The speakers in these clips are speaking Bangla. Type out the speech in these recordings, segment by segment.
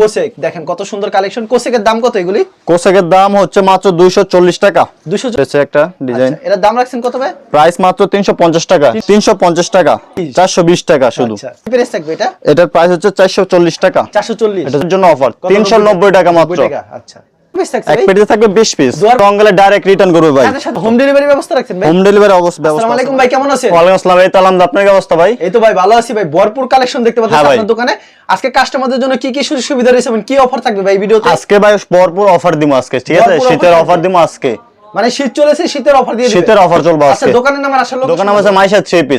কোসেক দেখেন কত সুন্দর কালেকশন কোসেকের দাম কত এগুলি? কোসেকের দাম হচ্ছে মাত্র দুইশো চল্লিশ টাকা। দুশো এসে একটা ডিজাইন আচ্ছা, দাম রাখছেন কত ভাই? প্রাইস মাত্র তিনশো পঞ্চাশ টাকা। তিনশো পঞ্চাশ। টাকা। চারশো বিশ টাকা শুধু। আচ্ছা প্রাইস থাকবে এটা? এটার প্রাইস হচ্ছে চারশো চল্লিশ টাকা। চারশো চল্লিশ। এটার জন্য অফার তিনশো নব্বই টাকা মাত্র। আচ্ছা। পিস থাকছে এক পেটিতে থাকবে বিশ পিস দুয়ার- রঙলে ডাইরেক্ট রিটার্ন করবে ভাই। সাথে সাথে হোম ডেলিভারি ব্যবস্থা রাখছেন ভাই? হোম ডেলিভারি অবস্থা আসসালামু আলাইকুম ভাই কেমন আছেন? ওয়ালাইকুম আসসালাম এই তালাম আপনার কি অবস্থা ভাই? এই তো ভাই ভালো আছি ভাই। ভরপুর কালেকশন দেখতে পাচ্ছি হ্যাঁ আপনার দোকানে। আজকে কাস্টমারদের জন্য কি কি সুযোগ সুবিধা রয়েছে এবং কি অফার থাকবে ভাই ভিডিওতে? আজকে ভাই ভরপুর অফার আজকে ঠিক আছে? শীতের অফার আজকে। মানে শীত চলেছে শীতের অফার দিয়ে শীতের অফার চলবে আচ্ছা আজকে। দোকানের নাম আছে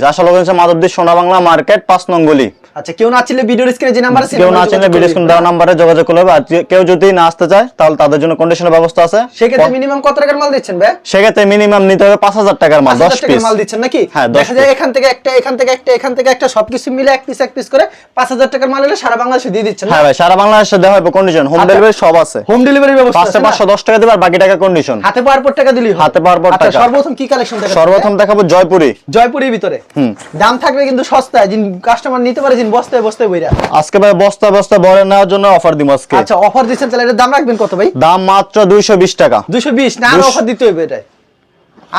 আসল মাধবদী সোনা বাংলা মার্কেট পাঁচ নং গলি। আচ্ছা কেউ না চাইলে ভিডিওর স্ক্রিনে যে নাম্বার আছে কেউ না চাইলে ভিডিও স্ক্রিন দেওয়া নাম্বারে যোগাযোগ করবে আর কেউ যদি না আসতে চায় তাহলে তাদের জন্য কন্ডিশনের ব্যবস্থা আছে। সেক্ষেত্রে মিনিমাম কত টাকার মাল দিচ্ছেন ভাই? সেক্ষেত্রে মিনিমাম নিতে হবে পাঁচ হাজার টাকার মাল 5000 দশ পিস মাল দিচ্ছেন নাকি? হ্যাঁ, দেখা যায় এখান থেকে একটা এখান থেকে একটা এখান থেকে একটা সবকিছু মিলে এক পিস এক পিস করে পাঁচ হাজার টাকার মাল হলে সারা বাংলাদেশে দিয়ে দিচ্ছেন হ্যাঁ ভাই সারা বাংলাদেশে দেওয়া হবে কন্ডিশন হোম। ডেলিভারি সব আছে। হোম ডেলিভারি ব্যবস্থা আছে না? পাঁচশো দশ টাকা দেবে আর বাকি টাকা কন্ডিশন হাতে পাওয়ার পর টাকা দিলেই হয়। হাতে পাওয়ার পর আচ্ছা টাকা। সর্বপ্রথম কি কালেকশন দেখাচ্ছেন সর্বপ্রথম দেখাবো জয়পুরি। জয়পুরের ভিতরে। হুম। দাম থাকবে কিন্তু সস্তায় যিনি কাস্টমার নিতে পারে যিনি বস্তায় বস্তায় বইরা। আজকে ভাই বস্তা বস্তা ভরে নেওয়ার জন্য অফার দিব আজকে। আচ্ছা অফার দিচ্ছেন তাহলে এটার দাম রাখবেন কত ভাই? দাম মাত্র দুইশো বিশ টাকা। দুশো বিশ না আরও অফার দিতে হবে এটাই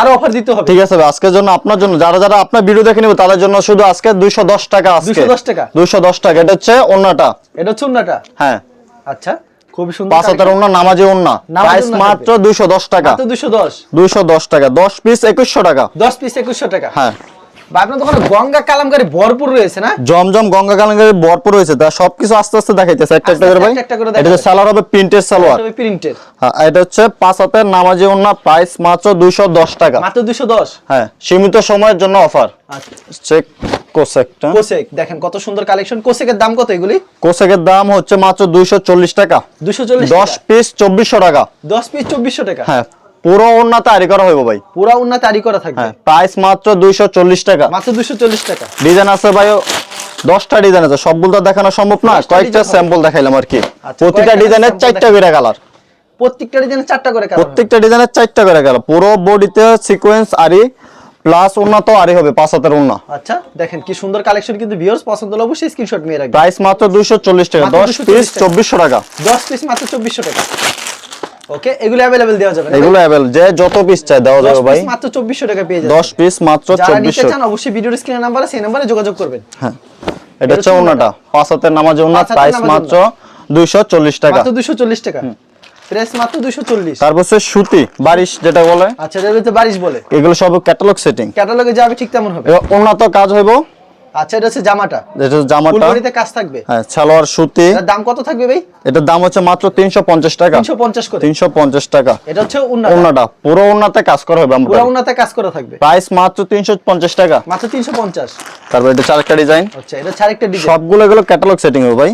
আরও অফার দিতে হবে। ঠিক আছে আজকের জন্য আপনার জন্য যারা যারা আপনার ভিডিও দেখে নিবে তাদের জন্য শুধু আজকে দুইশো দশ টাকা আজকে। 210 টাকা? দুইশো দশ টাকা এটা হচ্ছে অন্যটা এটা হচ্ছে উন্নাটা হ্যাঁ। আচ্ছা খুবই সুন্দর পাঁচ হাজার অন্য নামাজি অন্য প্রাইস মাত্র দুইশো দশ টাকা। তো দুশো দশ। দুইশো দশ টাকা দশ পিস একুশশো টাকা। দশ পিস একুশশো টাকা। হ্যাঁ। বা আপনার দোকানে গঙ্গা কালামকারী ভরপুর রয়েছে না? জমজম গঙ্গা কালাঙ্গারি ভরপুর রয়েছে। তা সবকিছু আস্তে আস্তে দেখাইতেছে একটা একটা করে ভাই। এটা হচ্ছে সালোয়ার হবে প্রিন্টেড সালোয়ার। প্রিন্টেড হ্যাঁ এটা হচ্ছে পাঁচ হাতের নামাজি অন্য প্রাইস মাত্র দুইশো দশ টাকা। মাত্র দুশো দশ? হ্যাঁ সীমিত সময়ের জন্য অফার আচ্ছা। চেক কোসেকটা কোসেক দেখেন কত সুন্দর কালেকশন কোসেকের দাম কত এগুলি? কোসেকের দাম হচ্ছে মাত্র দুইশো চল্লিশ টাকা। দুশো চল্লিশ দশ পিস চব্বিশশো টাকা। দশ পিস চব্বিশশো টাকা। হ্যাঁ পুরো ওড়না তৈরি করা হইব ভাই। পুরা উন্নত তারি করা থাকবে? হ্যাঁ প্রাইস মাত্র দুইশো চল্লিশ টাকা। মাত্র দুশো চল্লিশ টাকা? ডিজাইন আছে ভাই দশটা ডিজাইন আছে। সবগুলো তো দেখানো সম্ভব না কয়েকটা স্যাম্পল দেখাইলাম আর কি। প্রতিটা ডিজাইনের sample চারটা করে কালার প্রত্যেকটা ডিজাইনে চারটা করে কালার প্রত্যেকটা ডিজাইনের চারটা করে কালার পুরো বডিতে সিকোয়েন্স আরি প্লাস উন্নত আরি হবে পাঁচ হাতের উন্না আচ্ছা দেখেন কি সুন্দর কালেকশন কিন্তু ভিউয়ার্স পছন্দ হলে অবশ্যই স্ক্রিনশট নিয়ে রাখবেন। প্রাইস মাত্র দুইশো চল্লিশ টাকা মাত্র দশ 240 পিস টাকা। চব্বিশশো টাকা। দশ পিস মাত্র চব্বিশশো টাকা। ওকে এগুলো অ্যাভেলেবেল দেওয়া যাবে এগুলো অ্যাভেল যে যত পিস চাই দেওয়া যাবে ভাই। মাত্র চব্বিশশো টাকা পেয়ে যাবেন। দশ পিস মাত্র যারা নিতে চান অবশ্যই ভিডিওর স্ক্রিনের নাম্বার আছে সেই নাম্বারে যোগাযোগ করবেন। হ্যাঁ এটা হচ্ছে উন্নাটা পাঁচ হাতের নামাজ উন্না প্রাইস মাত্র দুইশো চল্লিশ টাকা। মাত্র দুশো চল্লিশ টাকা। প্রাইস মাত্র দুশো চল্লিশ। তারপর হচ্ছে সুতি বারিশ যেটা বলে। আচ্ছা ভিতরে বারিশ বলে। এগুলো সব ক্যাটালগ সেটিং ক্যাটালগে যাবে ঠিক তেমন হবে। এবার উন্নত কাজ হইব। আচ্ছা এটা হচ্ছে জামাটা। জামাটা। ফুলবড়িতে কাজ থাকবে? হ্যাঁ সালোয়ার সুতি। এটার দাম কত থাকবে ভাই? এটার দাম হচ্ছে মাত্র তিনশো পঞ্চাশ টাকা। করে। টাকা। এটা হচ্ছে উন্নত উন্নাটা। পুরো উন্নাতে কাজ করা হবে পুরো উন্নতে কাজ করা থাকবে। প্রাইস মাত্র তিনশো পঞ্চাশ টাকা। মাত্র তিনশো পঞ্চাশ। তারপর এটা চারটা ডিজাইন। আচ্ছা এটা ডিজাইন। সবগুলো ক্যাটালগ সেটিং হবে ভাই।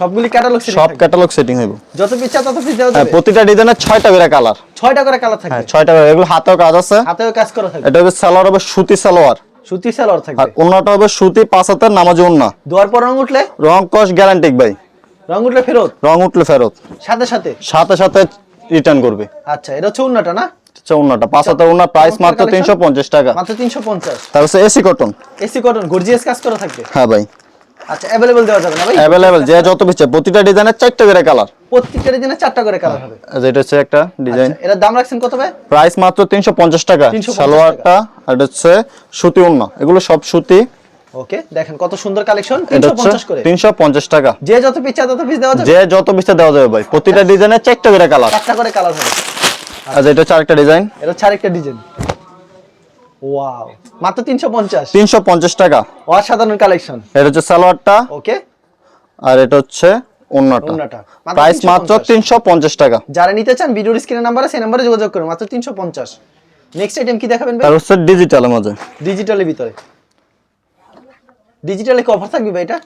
সবগুলি ক্যাটালগ সব ক্যাটালগ সেটিং হবে যত তত হ্যাঁ প্রতিটা ডিজাইনের ছয়টা করে কালার ছয়টা করে কালার থাকবে। হ্যাঁ ছয়টা করে। এগুলো হাতেও কাজ আছে। হাতেও কাজ করা থাকবে। এটা হবে সালোয়ার হবে সুতি সালোয়ার সুতি সালোয়ার আর থাকবে অন্যটা হবে সুতি পাঁচ হাতের নামাজ উন্না দুয়ার পর রং উঠলে? রং কস গ্যারান্টিক ভাই। রং উঠলে ফেরত? রং উঠলে ফেরত। সাথে সাথে? সাথে সাথে রিটার্ন করবে। আচ্ছা এটা হচ্ছে উন্নটা না? চৌন্নটা পাঁচ হাজার উন্না প্রাইস মাত্র তিনশো পঞ্চাশ টাকা। মাত্র তিনশো পঞ্চাশ। তারপর AC cotton AC cotton gorgeous কাজ করা থাকবে? হ্যাঁ ভাই। আচ্ছা অ্যাভেলেবল দেওয়া যাবে না ভাই? অ্যাভেলেবেল যে যত প্রতিটা ডিজাইনের চারটা করে কালার প্রত্যেকটা ডিজাইনে চারটা করে কালার হবে। এটা হচ্ছে একটা ডিজাইন আচ্ছা, এটার দাম রাখছেন কত ভাই? প্রাইস মাত্র তিনশো পঞ্চাশ টাকা। সালোয়ারটা আর এটা হচ্ছে সুতি উন্না এগুলো সব সুতি। ওকে দেখেন কত সুন্দর কালেকশন এটা তিনশো হচ্ছে পঞ্চাশ করে। তিনশো পঞ্চাশ টাকা। যে যত পিস তত পিস দেওয়া যাবে? যে যত পিছে দেওয়া যাবে ভাই। প্রতিটা ডিজাইনের চারটা করে কালার চারটা করে কালার হবে। আর এটা হচ্ছে আরেকটা ডিজাইন এটা হচ্ছে আরেকটা ডিজাইন ওয়াও মাত্র তিনশো পঞ্চাশ। তিনশো পঞ্চাশ টাকা। অসাধারণ কালেকশন এটা হচ্ছে সালোয়ারটা। ওকে আর এটা হচ্ছে। মাত্র প্রাইস 350 মাত্র তিনশো পঞ্চাশ। টাকা। যারা নিতে চান ভিডিওর স্ক্রিনের নাম্বার আছে সেই নাম্বারে যোগাযোগ করুন। মাত্র তিনশো পঞ্চাশ। নেক্সট আইটেম কি দেখাবেন ভাই? তার হচ্ছে ডিজিটালের মধ্যে। ডিজিটালের ভিতরে। ডিজিটালে কি অফার থাকবে ভাই এটা?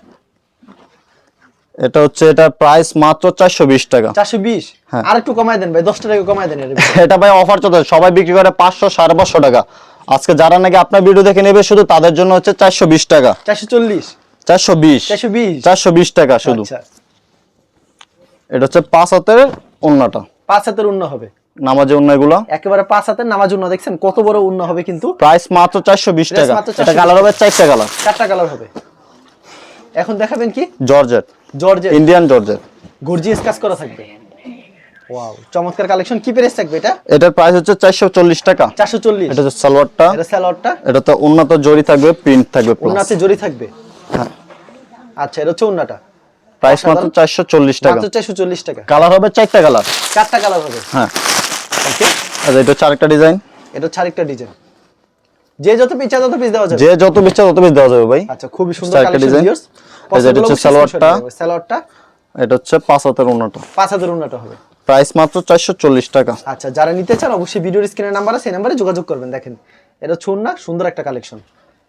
এটা হচ্ছে এটা প্রাইস মাত্র চারশো বিশ টাকা। চারশো বিশ? হ্যাঁ। আর একটু কমায় দেন ভাই দশটা টাকা কমায় দেন এটা ভাই অফার চলছে সবাই বিক্রি করে পাঁচশো সাড়ে পাঁচশো টাকা। আজকে যারা নাকি আপনার ভিডিও দেখে নেবে শুধু তাদের জন্য হচ্ছে চারশো বিশ টাকা। চারশো চল্লিশ। চারশো বিশ। চারশো বিশ। টাকা শুধু। আচ্ছা। এটা হচ্ছে পাঁচ হাতের অন্যটা পাঁচ হাতের উন্ন হবে। নামাজে অন্য এগুলো একেবারে পাঁচ হাতের নামাজ উন্ন দেখছেন? কত বড় উন্ন হবে কিন্তু। প্রাইস মাত্র চারশো বিশ টাকা। এটা কালার হবে চারটা কালার। চারটা কালার হবে। এখন দেখাবেন কি? Georgette. Georgette. Indian georgette. Gorgeous কাজ করা থাকবে। ওয়াও চমৎকার কালেকশন কি প্রাইস থাকবে এটা? এটার প্রাইস হচ্ছে চারশো চল্লিশ টাকা। চারশো চল্লিশ? এটা হচ্ছে সালোয়ারটা। এটা স্যালোয়ারটা এটা তো উন্নত জরি থাকবে প্রিন্ট থাকবে plus। উন্নাতে থাকবে? হ্যাঁ। আচ্ছা এটা হচ্ছে উন্নাটা। প্রাইস মাত্র চারশো চল্লিশ টাকা। মাত্র চারশো চল্লিশ টাকা। কালার হবে চারটা কালার চারটা কালার হবে। হ্যাঁ। ওকে আচ্ছা এটা হচ্ছে আরেকটা ডিজাইন এটা হচ্ছে আরেকটা ডিজাইন যে যত পিস চায় তত পিস দেওয়া যাবে। যে যত তত পিস দেওয়া যাবে ভাই। আচ্ছা খুবই সুন্দর আরেকটা কালেকশন design। ভিউয়ার্স এই এটা হচ্ছে সালোয়ারটা। সালোয়ারটা? এটা হচ্ছে পাঁচ হাতের উন্নত পাঁচ হাজার উন্নাটা হবে। প্রাইস মাত্র চারশো চল্লিশ টাকা। আচ্ছা যারা নিতে চান অবশ্যই ভিডিওর স্ক্রিনের নাম্বার আছে সেই নাম্বারে যোগাযোগ করবেন দেখেন। এটা না সুন্দর একটা কালেকশন।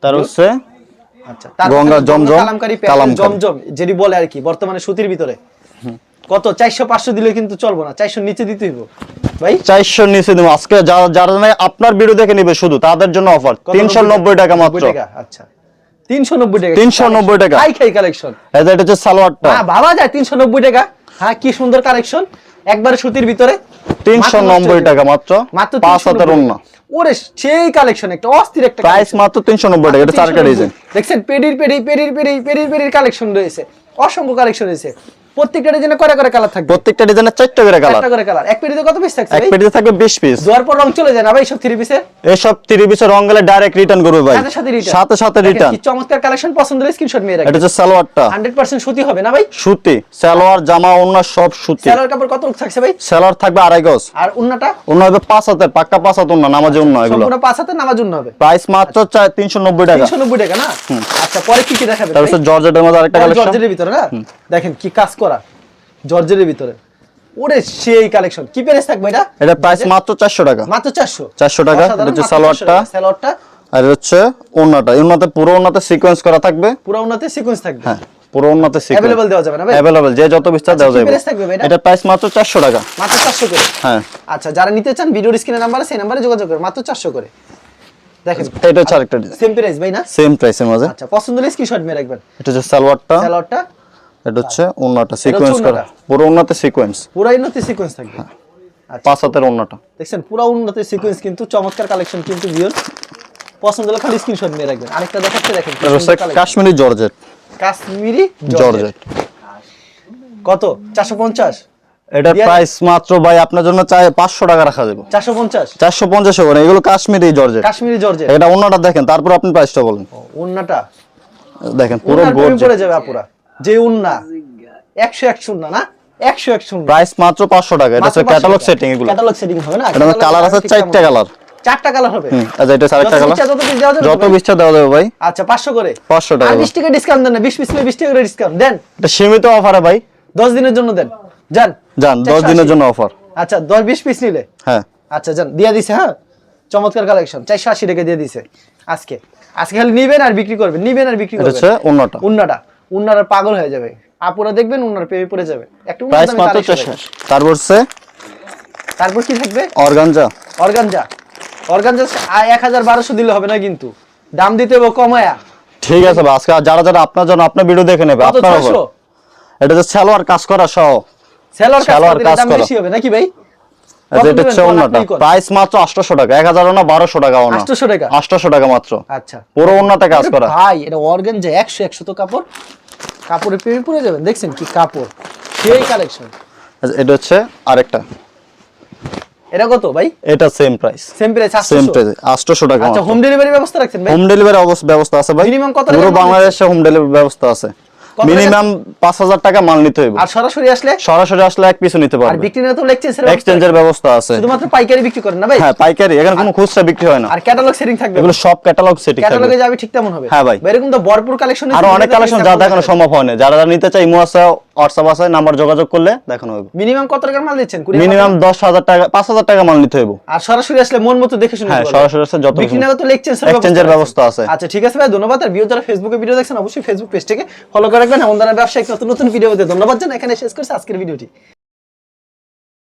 তার হচ্ছে আচ্ছা গঙ্গা, জমজম, জমজম যেটি বলে আর কি বর্তমানে সুতির ভিতরে। কত? চারশো পাঁচশো দিলে কিন্তু চলবো না চারশো নিচে দিতে হইব। ভাই? চারশো নিচে দিব। আজকে যারা যারা আপনার ভিডিও দেখে নিবে শুধু তাদের জন্য অফার তিনশো নব্বই টাকা মাত্র। আচ্ছা। তিনশো নব্বই টাকা। 390 টাকা। খাই খাই কালেকশন। এটা হচ্ছে সালোয়ারটা। ভাবা যায় তিনশো নব্বই টাকা। হ্যাঁ কি সুন্দর কালেকশন। একবারে সুতির ভিতরে। তিনশো মাত্র নব্বই টাকা মাত্র? মাত্র পাঁচ হাজার অন্য ওরে সেই কালেকশন একটা অস্থির একটা প্রাইস মাত্র তিনশো নব্বই টাকা এটা চারটা 390 ডিজাইন দেখছেন পেডির পেডি পেডির পেডি পেডির পেডির কালেকশন রয়েছে। অসংখ্য কালেকশন রয়েছে। প্রত্যেকটা ডিজাইনে করে করে কালার থাকবে? প্রত্যেকটা ডিজাইনের চারটা করে কালার। একটা করে কালার। এক পেডিতে কত পিস থাকছে এক পেটিতে থাকবে বিশ পিস জোয়ার পর রং চলে যায় না ভাই সব থ্রি পিসের এসব তিরিশ পিসের রং গেলে ডাইরেক্ট রিটার্ন করবে ভাই। সাথে সাথে রিটার্ন সাথে সাথে রিটার্ন কি চমৎকার কালেকশন পছন্দ হলে স্ক্রিনশট মেরে এটা হচ্ছে সালোয়ারটা। হান্ড্রেড পার্সেন্ট সুতি হবে না ভাই? সুতি সালোয়ার জামা অন্য সব সুতি। স্যালোর কাপড় কত থাকছে ভাই? সালোয়ার থাকবে আড়াই গজ। আর উন্নাটা অন্য হবে পাঁচ হাতের পাক্কা পাঁচ হাত অন্য নামাজে অন্য এগুলো। সম্পূর্ণ পাঁচ হাতে নামাজ উন্ন হবে। প্রাইস মাত্র চার তিনশো নব্বই টাকা। তিনশো নব্বই টাকা না? আচ্ছা পরে কি কি দেখাবে তারপর জর্জেটের মধ্যে আরেকটা কালেকশন জর্জের ভিতরে না? দেখেন কি কাজ করা জর্জের ভিতরে। ওরে সেই কালেকশন কি প্রাইস থাকবে এটা? এটা প্রাইস মাত্র চারশো টাকা। মাত্র চারশো? 400 টাকা, এটা হচ্ছে সালোয়ারটা। সালোয়ারটা আর হচ্ছে ওন্নাটা ওন্নাতে পুরো ওন্নাতে সিকোয়েন্স করা থাকবে। পুরো উন্নতে সিকোয়েন্স থাকবে? হ্যাঁ পুরো ওন্নাতে সিকোয়েন্স অ্যাভেলেবল দেওয়া যাবে না ভাই? অ্যাভেলেবল যে যত বিস্তার দেওয়া যাবে। এটা? প্রাইস মাত্র চারশো টাকা। মাত্র চারশো করে? হ্যাঁ। আচ্ছা যারা নিতে চান ভিডিওর স্ক্রিনের নাম্বার আছে সেই নাম্বারে যোগাযোগ করুন। মাত্র চারশো করে। দেখেন এটা হচ্ছে আরেকটা ডিজাইন সেম প্রাইস ভাই না? সেম প্রাইসের মাঝে। আচ্ছা পছন্দ হলে স্ক্রিনশট মেরে রাখবেন। এটা হচ্ছে সালোয়ারটা সালোয়ারটা এটা হচ্ছে ওন্নাটা সিকোয়েন্স করা। পুরো ওন্নাতে সিকোয়েন্স পুরো উন্নতি সিকোয়েন্স থাকবে? আচ্ছা। পাঁচ হাতের ওন্নাটা দেখছেন পুরো উন্নতি সিকোয়েন্স কিন্তু চমৎকার কালেকশন কিন্তু ভিউর পছন্দ হলে খালি স্ক্রিনশট মেরে রাখবেন। আরেকটা দেখাচ্ছে দেখেন। কাশ্মীরি জর্জেট। কাশ্মীরি জর্জেট। কত? চারশো পঞ্চাশ? এটার প্রাইস মাত্র ভাই আপনার জন্য চাই পাঁচশো টাকা রাখা যাবে। চারশো পঞ্চাশ? চারশো পঞ্চাশ করে এগুলো কাশ্মীরি জর্জেট। কাশ্মীরি জর্জেট। এটা অন্যটা দেখেন তারপর আপনি প্রাইসটা বলেন। উন্নাটা? দেখেন পুরো পড়ে যাবে আপুরা। যে উন্না। একশো একশো উন্না না? একশো একশো প্রাইস মাত্র পাঁচশো টাকা। এটা ক্যাটালগ সেটিং এগুলো। ক্যাটালগ সেটিং হবে না? এটা কালার আছে চারটা কালার চারটা কালার হবে। আচ্ছা এটা কালার যত দেওয়া যাবে ভাই। আচ্ছা করে। টাকা টাকা ডিসকাউন্ট দেন না। পিস বিশ টাকা করে ডিসকাউন্ট দেন। এটা সীমিত অফারে ভাই। দশ দিনের জন্য দেন। যান। যান দশ দিনের জন্য অফার আচ্ছা দশ বিশ পিস নিলে। হ্যাঁ। আচ্ছা যান। দিয়ে দিছে হ্যাঁ? চমৎকার কালেকশন চারশো আশি টাকা দিয়ে দিছে। আজকে। আজকে খালি নিবেন আর বিক্রি করবেন। নিবেন আর বিক্রি এটা করবেন। হচ্ছে অন্যটা উন্নাটা। উন্নাটা পাগল হয়ে যাবে। আপুরা দেখবেন উন্নার প্রেমে পড়ে যাবে। একটু প্রাইস মাত্র collection চারশো দেখেন। তারপর হচ্ছে? তারপর কি থাকবে? অর্গানজা। অর্গানজা। অর্গানজা এক হাজার বারোশো দিলে হবে না কিন্তু। দাম দিতে হবে কমায়া। ঠিক আছে ভাই আজকে যারা যারা আপনার জন্য আপনার ভিডিও দেখে নেবে আপনার এটা হচ্ছে সালোয়ার কাজ করা সহ। সালোয়ার কাজ করা। বেশি হবে নাকি ভাই? এটা হচ্ছে? প্রাইস মাত্র টাকা না টাকা ওনা। 800 টাকা? টাকা মাত্র। আচ্ছা। পুরো অন্যতে কাজ করা। ভাই এটা অর্গানজা একশো একশো তো কাপড়। কাপড়ে প্রেমে পড়ে যাবেন দেখছেন কি কাপড়? সেই কালেকশন। আচ্ছা, এটা হচ্ছে আরেকটা। এটা কত ভাই? এটা same price same price same price আটশোশো টাকা আচ্ছা হোম ডেলিভারি ব্যবস্থা রাখছেন ভাই? হোম ডেলিভারি ব্যবস্থা আছে ভাই। কত পুরো বাংলাদেশে হোম ডেলিভারি ব্যবস্থা আছে? মিনিমাম পাঁচ হাজার টাকা মাল নিতে হইব। আর সরাসরি আসলে? সরাসরি আসলে এক পিছু নিতে পারবে। আর বিক্রি না তো এক্সচেঞ্জের এক্সচেঞ্জের ব্যবস্থা আছে। শুধুমাত্র পাইকারি বিক্রি করেন না ভাই? হ্যাঁ পাইকারি। এখানে কোনো খুচরা বিক্রি হয় না। আর ক্যাটালগ সেটিং থাকবে। এগুলো সব ক্যাটালগ সেটিং থাকবে। ক্যাটালগে যাবে ঠিক তেমন হবে। হ্যাঁ ভাই। এরকম তো ভরপুর কালেকশন আরও অনেক কালেকশন যা দেখানো সম্ভব হয় না। যারা যারা নিতে চাই ইমো আছে হোয়াটসঅ্যাপ আছে নাম্বার যোগাযোগ করলে দেখানো হবে মিনিমাম কত টাকার মাল দিচ্ছেন? মিনিমাম দশ হাজার টাকা পাঁচ হাজার টাকা মাল নিতে হইব। আর সরাসরি আসলে মন মতো দেখে শুনে হ্যাঁ সরাসরি আসলে যত বিক্রি না তো এক্সচেঞ্জ এক্সচেঞ্জের ব্যবস্থা আছে। আচ্ছা ঠিক আছে ভাই ধন্যবাদ। আর ভিডিও যারা ফেসবুকে ভিডিও দেখছেন অবশ্যই ফেসবুক পেজটাকে ফলো করে রাখবেন এমন ধরনের ব্যবসায়িক নতুন নতুন ভিডিও ধন্যবাদ জানাই এখানে শেষ করছি আজকের ভিডিওটি